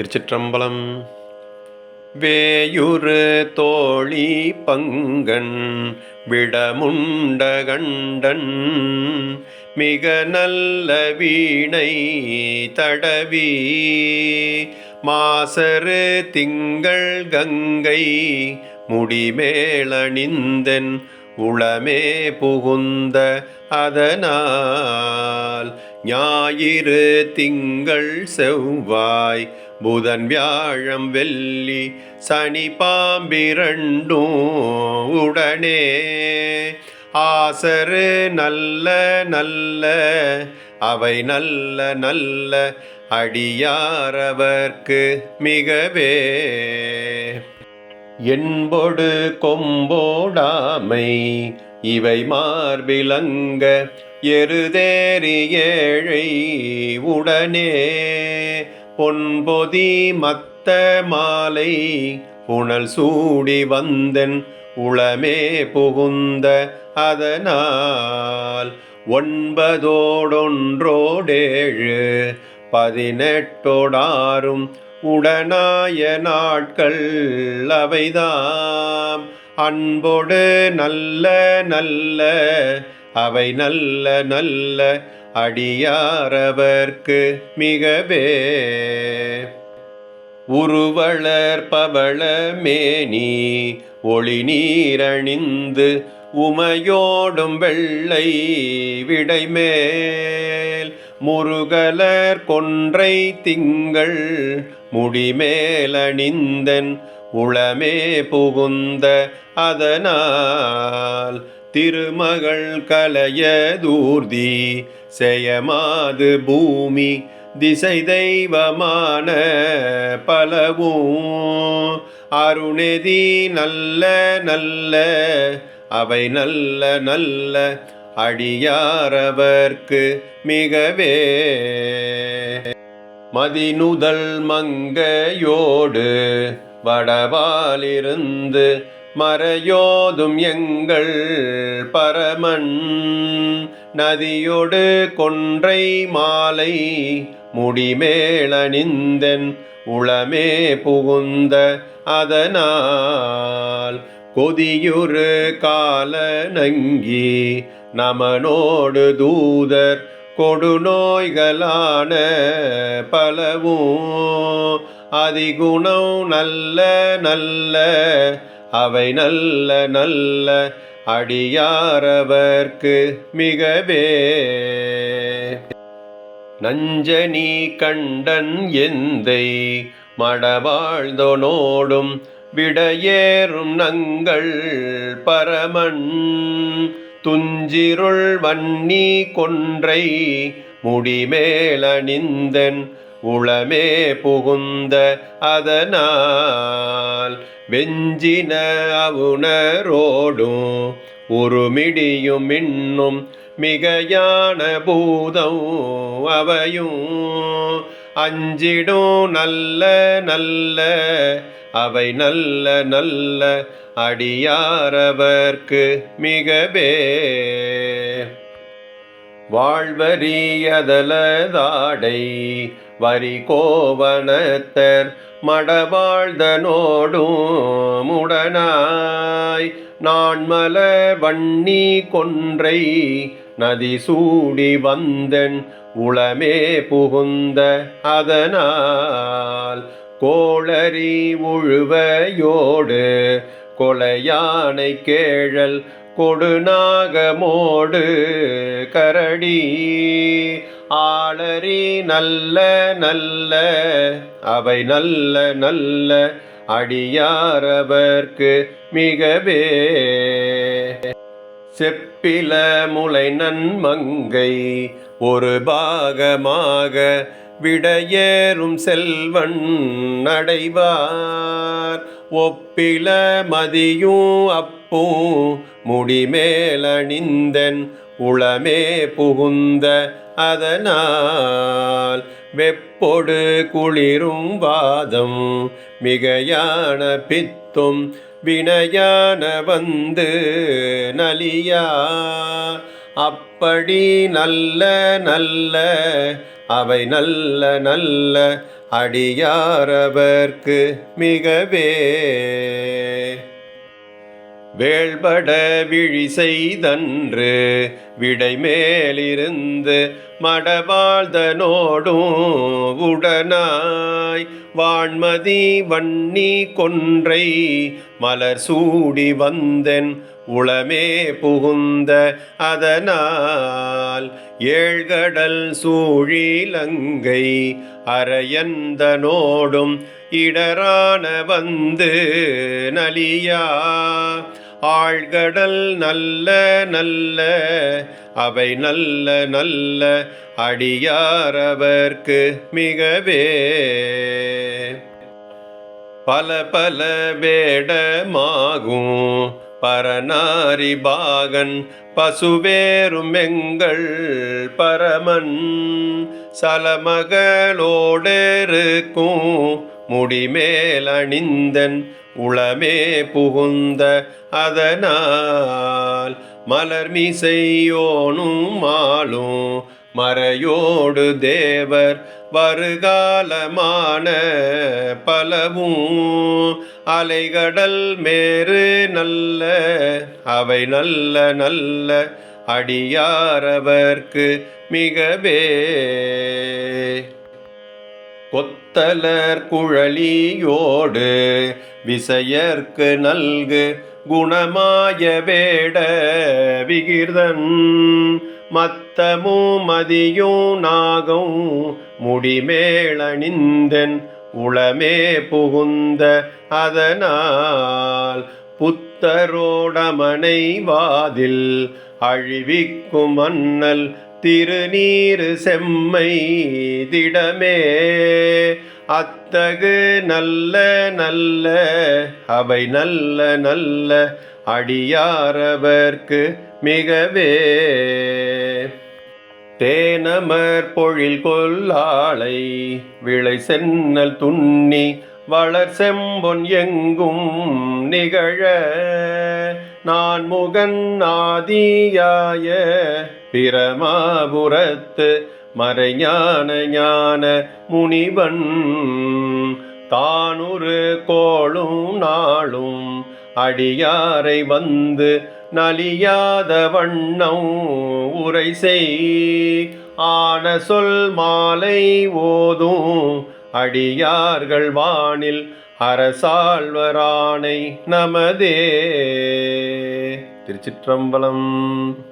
திருச்சிற்றம்பலம். வேயுறு தோழி பங்கன் விடமுண்ட கண்டன் மிக நல்ல வீணை தடவி மாசரு திங்கள் கங்கை முடிமேலணிந்தன் உளமே புகுந்த அதனால் ஞாயிறு திங்கள் செவ்வாய் புதன் வியாழம் வெள்ளி சனி பாம்பிரண்டும் உடனே. ஆசரு நல்ல நல்ல அவை நல்ல நல்ல அடியாரவர்க்கு மிகவே. என்பொடு கொம்போடாமை இவை மார்பிலங்க எருதேறி ஏழை உடனே. பொன்பொதி மத்த மாலை புனல் சூடி வந்தன் உளமே புகுந்த அதனால் ஒன்பதோடொன்றோடேழு பதினெட்டோடாரும் உடனாய நாட்கள் அவைதாம். அன்பொடு நல்ல நல்ல அவை நல்ல நல்ல அடியாரவர்க்கு மிகவே. உருவளர் பவள மேனி ஒளி நீரணிந்து உமையோடும் வெள்ளை விடைமேல். முருகலர் கொன்றை திங்கள் முடிமேலணிந்தன் உளமே புகுந்த அதனால். திருமகள் கலைய தூர்தி செயமாது பூமி திசை தெய்வமான பலவும். அருணெதி நல்ல நல்ல அவை நல்ல நல்ல அடியாரவர்க்கு மிகவே. மதிநுதல் மங்கையோடு வடவாலிருந்து மறையோதும் எங்கள் பரமன். நதியொடு கொன்றை மாலை முடிமேலணிந்தன் உளமே புகுந்த அதனால் கொதியுறு கால நங்கி நமனோடு தூதர் கொடுநோய்களான பலவும். அதிகுணம் நல்ல நல்ல அவை நல்ல நல்ல அடியாரவர்க்கு மிகவே. நஞ்சனி கண்டன் எந்தை மடவாழ்ந்தோனோடும் விடையேறும் நங்கள் பரமன். துஞ்சிருள் வன்னி கொன்றை முடிமேலணிந்தன் உளமே புகுந்த அதனால் வெஞ்சின அவுணரோடும் உருமிடியும் இன்னும் மிகையான பூதம் அவையும். அஞ்சிடும் நல்ல நல்ல அவை நல்ல நல்ல அடியாரவர்க்கு மிகவே. வாழ்வரியதலதாடை வரிகோவனத்தர் மடவாழ்தனோடும் முடனாய் நான் மலர் வன்னி கொன்றை நதி சூடி வந்தன் உளமே புகுந்த அதனால் கோளறி உழுவையோடு கொலையானை கேழல் கொடுநாகமோடு கரடி ஆளரி நல்ல நல்ல அவை நல்ல நல்ல அடியாரவர்க்கு மிகவே. செப்பில முளை நன்மங்கை ஒரு பாகமாக விடையேறும் செல்வன் நடைவார் ஒப்பில மதியும் அப்பும் முடிமேலணிந்தன் உளமே புகுந்த அதனால் வெப்பொடு குளிரும் வாதம் மிகையான பித்தும் வினையான வந்து நலியா. அப்படி நல்ல நல்ல அவை நல்ல நல்ல அடியாரவர்க்கு மிகவே. வேள்பட விழி செய்தன்று விடை மேலிருந்து மடவாழ்தனோடும் உடனாய் வான்மதி வன்னி கொன்றை மலர் சூடி வந்தென் உளமே புகுந்த அதனால் ஏழ்கடல் சூழிலங்கை அரையந்தனோடும் இடரான வந்து நலியா ஆழ்கடல் நல்ல நல்ல அவை நல்ல நல்ல அடியாரவர்க்கு மிகவே. பல பல வேடமாகும் பரநாரி பாகன் பசுவேறும் எங்கள் பரமன். சலமகளோடெருக்கும் முடிமேலணிந்தன் உளமே புகுந்த அதனால் மலர்மிசையோனும் மாலும் மறையோடு தேவர் வருகாலமான பலவும் அலைகடல் மேறு நல்ல அவை நல்ல நல்ல அடியாரவர்க்கு மிகவே கொத்தலர் குழலியோடு விசையர்க்கு நல்கு குணமாய வேட விகிர்தன். மத்தமும் மதியும் நாகம் முடிமேளணிந்தன் உளமே புகுந்த அதனால் புத்தரோடமனை வாதில் அழிவிக்கும் மன்னல் திருநீரு செம்மை திடமே. அத்தகு நல்ல நல்ல அவை நல்ல நல்ல அடியாரவர்க்கு மிகவே. தேனமர் பொழில் கொல்லாளை விளை சென்னல் துண்ணி வளர் செம்பொன் எங்கும் நிகழ. நான் முகன் ஆதியாய பிரமாபுரத்து மறைஞான ஞான முனிவன். தானுரு கோளும் நாளும் அடியாரை வந்து நலியாத வண்ணம் உரை செய். ஆன சொல் மாலை ஓதும் அடியார்கள் வானில் அரசாழ்வரானை நமதே. திருச்சிற்றம்பலம்.